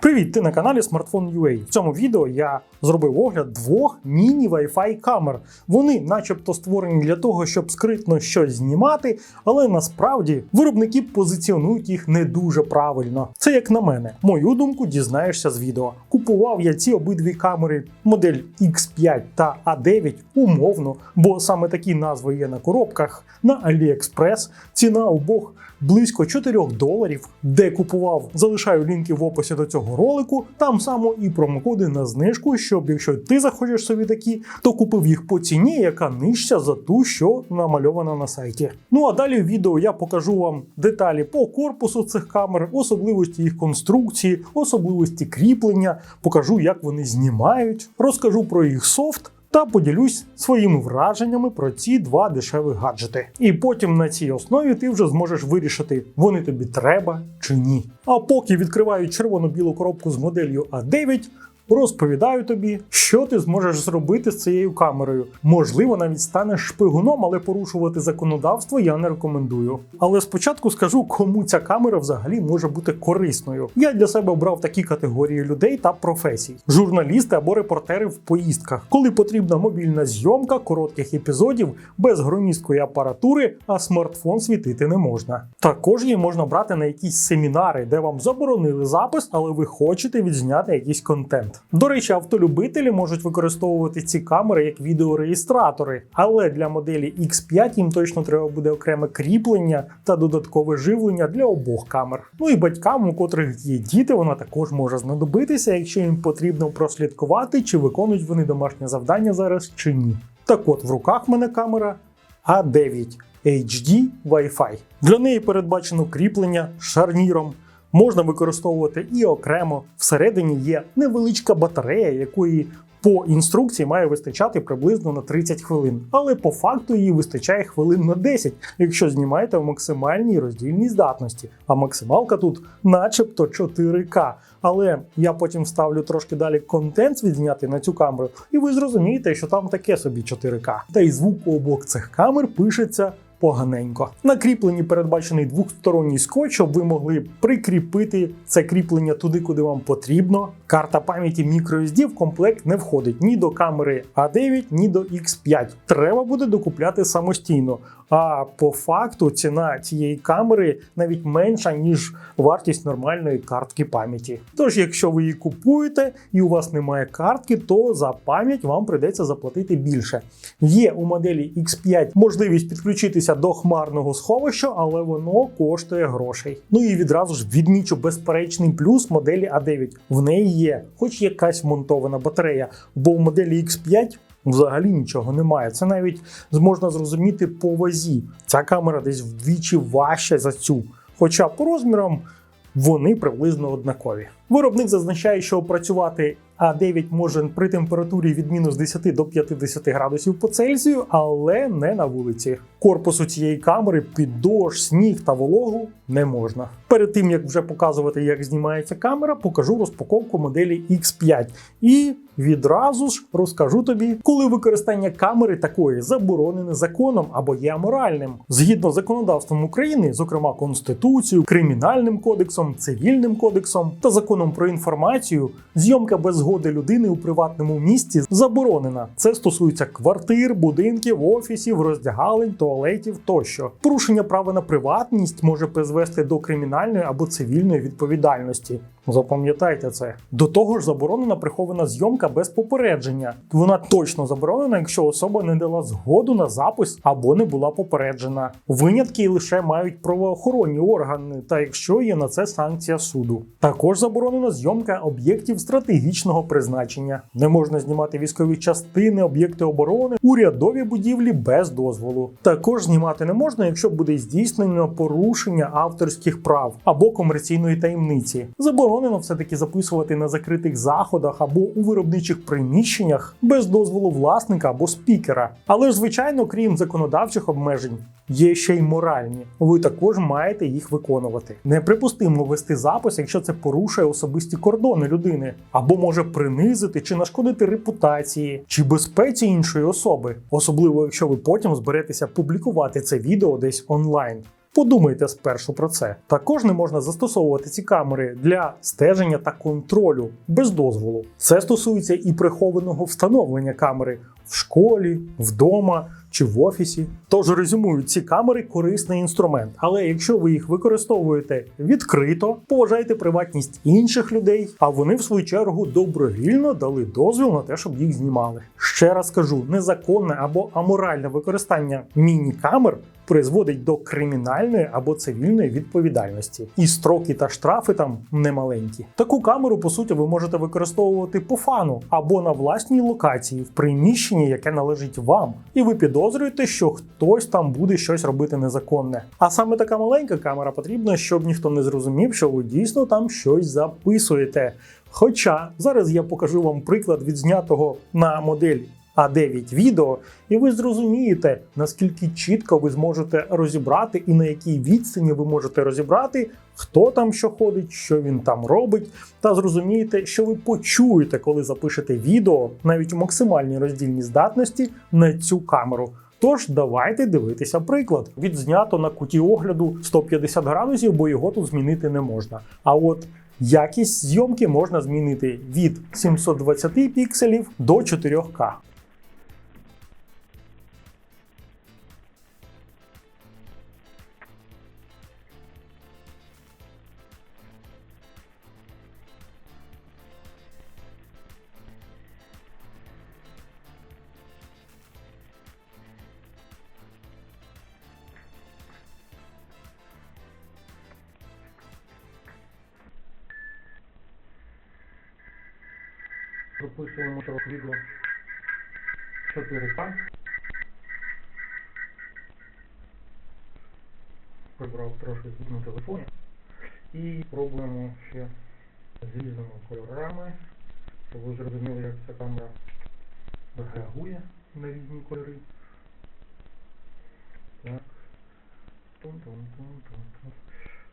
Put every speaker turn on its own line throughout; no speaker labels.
Привіт, ти на каналі Smartphone.ua. В цьому відео я зробив огляд двох міні Wi-Fi камер. Вони, начебто, створені для того, щоб скритно щось знімати, але насправді виробники позиціонують їх не дуже правильно. Це як на мене. Мою думку дізнаєшся з відео. Купував я ці обидві камери модель X5 та A9 умовно, бо саме такі назви є на коробках. На AliExpress ціна обох близько 4 доларів. Де купував, залишаю лінки в описі до цього ролику. Там само і промокоди на знижку, щоб якщо ти захочеш собі такі, то купив їх по ціні, яка нижча за ту, що намальована на сайті. Ну а далі в відео я покажу вам деталі по корпусу цих камер, особливості їх конструкції, особливості кріплення, покажу, як вони знімають, розкажу про їх софт та поділюсь своїми враженнями про ці два дешеві гаджети. І потім на цій основі ти вже зможеш вирішити, вони тобі треба чи ні. А поки відкриваю червоно-білу коробку з моделлю А9. Розповідаю тобі, що ти зможеш зробити з цією камерою. Можливо, навіть станеш шпигуном, але порушувати законодавство я не рекомендую. Але спочатку скажу, кому ця камера взагалі може бути корисною. Я для себе обрав такі категорії людей та професій: журналісти або репортери в поїздках, коли потрібна мобільна зйомка коротких епізодів без громісткої апаратури, а смартфон світити не можна. Також її можна брати на якісь семінари, де вам заборонили запис, але ви хочете відзняти якийсь контент. До речі, автолюбителі можуть використовувати ці камери як відеореєстратори, але для моделі X5 їм точно треба буде окреме кріплення та додаткове живлення для обох камер. Ну і батькам, у котрих є діти, вона також може знадобитися, якщо їм потрібно прослідкувати, чи виконують вони домашнє завдання зараз чи ні. Так от в руках мене камера A9 HD Wi-Fi. Для неї передбачено кріплення шарніром. Можна використовувати і окремо. Всередині є невеличка батарея, якої по інструкції має вистачати приблизно на 30 хвилин, але по факту її вистачає хвилин на 10, якщо знімаєте в максимальній роздільній здатності. А максималка тут, начебто, 4К. Але я потім вставлю трошки далі контент відзняти на цю камеру, і ви зрозумієте, що там таке собі 4К. Та й звук обох цих камер пишеться поганенько. На кріпленні передбачений двохсторонній скотч, щоб ви могли прикріпити це кріплення туди, куди вам потрібно. Карта пам'яті microSD в комплект не входить ні до камери A9, ні до X5. Треба буде докупляти самостійно. А по факту ціна цієї камери навіть менша, ніж вартість нормальної картки пам'яті. Тож, якщо ви її купуєте і у вас немає картки, то за пам'ять вам прийдеться заплатити більше. Є у моделі X5 можливість підключитися до хмарного сховища, але воно коштує грошей. Ну і відразу ж відмічу безперечний плюс моделі A9. В неї є хоч якась вмонтована батарея, бо в моделі X5 Взагалі нічого немає. Це навіть можна зрозуміти по вазі. Ця камера десь вдвічі важча за цю. Хоча по розмірам вони приблизно однакові. Виробник зазначає, що працювати А9 може при температурі від мінус 10 до 50 градусів по Цельсію, але не на вулиці. Корпусу цієї камери під дощ, сніг та вологу не можна. Перед тим як вже показувати, як знімається камера, покажу розпаковку моделі X5 і відразу ж розкажу тобі, коли використання камери такої заборонене законом або є аморальним. Згідно з законодавством України, зокрема Конституцією, Кримінальним кодексом, цивільним кодексом та законом про інформацію, зйомка без згоди людини у приватному місці заборонена. Це стосується квартир, будинків, офісів, роздягалень, туалетів тощо. Порушення права на приватність може призвести до кримінальної або цивільної відповідальності. Запам'ятайте це. До того ж, заборонена прихована зйомка без попередження. Вона точно заборонена, якщо особа не дала згоду на запис або не була попереджена. Винятки лише мають правоохоронні органи, та якщо є на це санкція суду. Також заборонена зйомка об'єктів стратегічного призначення. Не можна знімати військові частини, об'єкти оборони, урядові будівлі без дозволу. Також знімати не можна, якщо буде здійснено порушення авторських прав або комерційної таємниці. Заборонено все-таки записувати на закритих заходах або у виробничих приміщеннях без дозволу власника або спікера. Але ж, звичайно, крім законодавчих обмежень, є ще й моральні. Ви також маєте їх виконувати. Неприпустимо вести запис, якщо це порушує особисті кордони людини, або може принизити чи нашкодити репутації чи безпеці іншої особи, особливо якщо ви потім зберетеся публікувати це відео десь онлайн. Подумайте спершу про це. Також не можна застосовувати ці камери для стеження та контролю без дозволу. Це стосується і прихованого встановлення камери в школі, вдома чи в офісі. Тож резюмую, ці камери корисний інструмент, але якщо ви їх використовуєте відкрито, поважайте приватність інших людей, а вони в свою чергу добровільно дали дозвіл на те, щоб їх знімали. Ще раз кажу, незаконне або аморальне використання міні-камер призводить до кримінальної або цивільної відповідальності. І строки та штрафи там немаленькі. Таку камеру, по суті, ви можете використовувати по фану або на власній локації в приміщенні, яке належить вам, і ви підозрюєте, що хтось там буде щось робити незаконне. А саме така маленька камера потрібна, щоб ніхто не зрозумів, що ви дійсно там щось записуєте. Хоча зараз я покажу вам приклад відзнятого на модель А9 відео, і ви зрозумієте, наскільки чітко ви зможете розібрати і на якій відстані ви можете розібрати, хто там що ходить, що він там робить, та зрозумієте, що ви почуєте, коли запишете відео навіть у максимальній роздільній здатності на цю камеру. Тож давайте дивитися приклад. Відзнято на куті огляду 150 градусів, бо його тут змінити не можна. А от якість зйомки можна змінити від 720 пікселів до 4К. Записуємо відео 4К. Прибрав трошки на телефоні. І пробуємо ще з різними кольорами, щоб ви зрозуміли, як ця камера реагує на різні кольори. Так. Тун-тун-тун-тун-тун.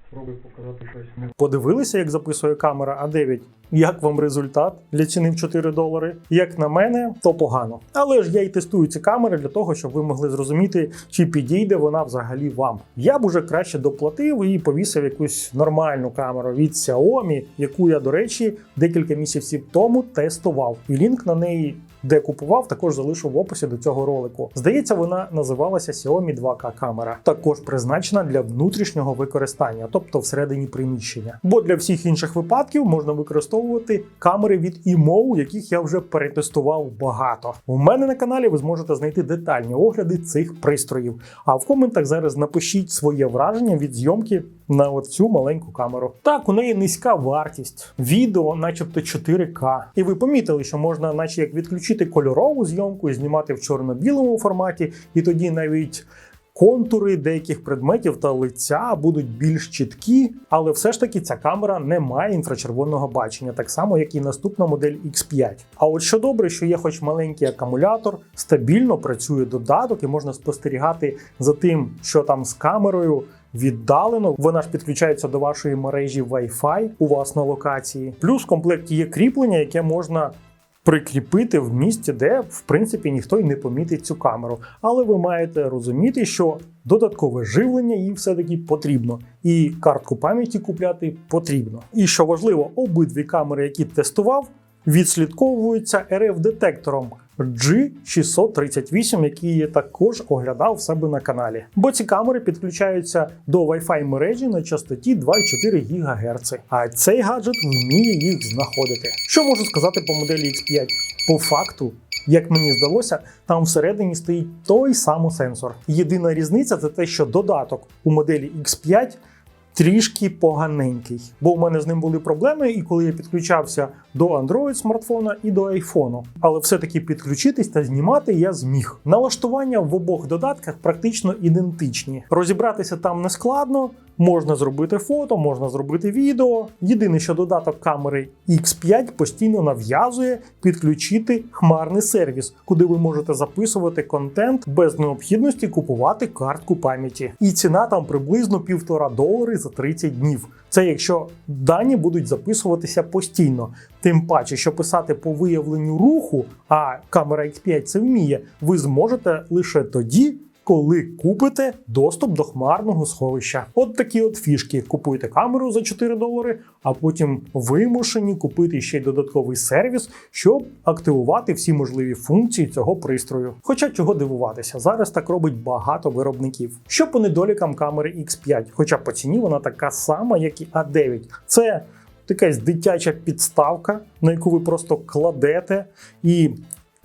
Спробую показати щось. Подивилися, як записує камера А9? Як вам результат для ціни в 4 долари? Як на мене, то погано. Але ж я і тестую ці камери для того, щоб ви могли зрозуміти, чи підійде вона взагалі вам. Я б уже краще доплатив і повісив якусь нормальну камеру від Xiaomi, яку я, до речі, декілька місяців тому тестував. І лінк на неї. Де купував, також залишу в описі до цього ролику. Здається, вона називалася Xiaomi 2K камера, також призначена для внутрішнього використання, тобто всередині приміщення. Бо для всіх інших випадків можна використовувати камери від IMO, яких я вже перетестував багато. У мене на каналі ви зможете знайти детальні огляди цих пристроїв. А в коментах зараз напишіть своє враження від зйомки на от цю маленьку камеру. Так, у неї низька вартість, відео, начебто 4К. І ви помітили, що можна, наче як відключити кольорову зйомку і знімати в чорно-білому форматі, і тоді навіть. Контури деяких предметів та лиця будуть більш чіткі, але все ж таки ця камера не має інфрачервоного бачення, так само як і наступна модель X5. А от що добре, що є хоч маленький акумулятор, стабільно працює додаток і можна спостерігати за тим, що там з камерою. Віддалено вона ж підключається до вашої мережі Wi-Fi у вас на локації. Плюс в комплекті є кріплення, яке можна прикріпити в місці, де в принципі ніхто й не помітить цю камеру. Але ви маєте розуміти, що додаткове живлення їй все-таки потрібно, і картку пам'яті купляти потрібно. І що важливо, обидві камери, які тестував, відслідковуються RF-детектором. G638, який я також оглядав в себе на каналі. Бо ці камери підключаються до Wi-Fi мережі на частоті 2,4 ГГц. А цей гаджет вміє їх знаходити. Що можу сказати по моделі X5? По факту. Як мені здалося, там всередині стоїть той самий сенсор. Єдина різниця це те, що додаток у моделі X5 трішки поганенький, бо у мене з ним були проблеми, і коли я підключався до Android смартфона і до iPhone. Але все-таки підключитись та знімати я зміг. Налаштування в обох додатках практично ідентичні. Розібратися там не складно. Можна зробити фото, можна зробити відео. Єдине, що додаток камери X5 постійно нав'язує підключити хмарний сервіс, куди ви можете записувати контент без необхідності купувати картку пам'яті. І ціна там приблизно півтора долари за 30 днів. Це якщо дані будуть записуватися постійно. Тим паче, що писати по виявленню руху, а камера X5 це вміє, ви зможете лише тоді, коли купите доступ до хмарного сховища. От такі от фішки. Купуєте камеру за 4 долари, а потім вимушені купити ще й додатковий сервіс, щоб активувати всі можливі функції цього пристрою. Хоча чого дивуватися, зараз так робить багато виробників. Що по недолікам камери X5, хоча по ціні вона така сама, як і A9. Це якась дитяча підставка, на яку ви просто кладете і.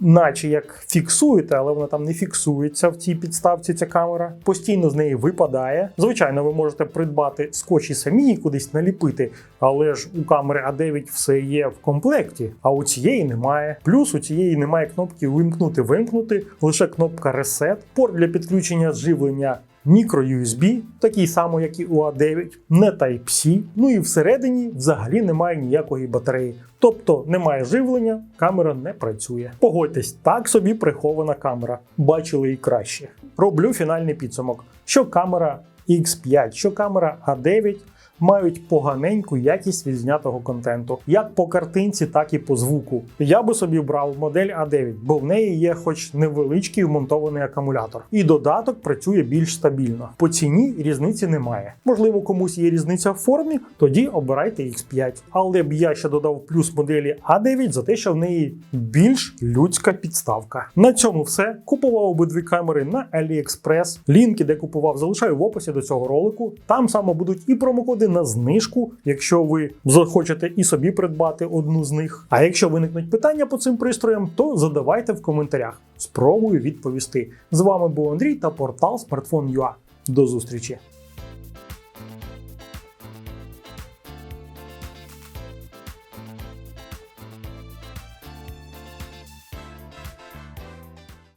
Наче як фіксуєте, але вона там не фіксується в цій підставці. Ця камера постійно з неї випадає. Звичайно, ви можете придбати скотч і самі і кудись наліпити, але ж у камери А9 все є в комплекті, а у цієї немає. Плюс у цієї немає кнопки вимкнути-вимкнути, лише кнопка Reset, порт для підключення живлення Micro-USB, такий самий, як і у A9, не Type-C. Ну і всередині взагалі немає ніякої батареї. Тобто немає живлення, камера не працює. Погодьтесь, так собі прихована камера. Бачили і краще. Роблю фінальний підсумок. Що камера X5, що камера A9 мають поганеньку якість відзнятого контенту, як по картинці, так і по звуку. Я би собі брав модель A9, бо в неї є хоч невеличкий вмонтований акумулятор, і додаток працює більш стабільно. По ціні різниці немає. Можливо, комусь є різниця в формі, тоді обирайте X5. Але б я ще додав плюс моделі A9 за те, що в неї більш людська підставка. На цьому все. Купував обидві камери на AliExpress. Лінки, де купував, залишаю в описі до цього ролику. Там саме будуть і промокоди на знижку, якщо ви захочете і собі придбати одну з них. А якщо виникнуть питання по цим пристроям, то задавайте в коментарях. Спробую відповісти. З вами був Андрій та портал Smartphone.ua. До зустрічі!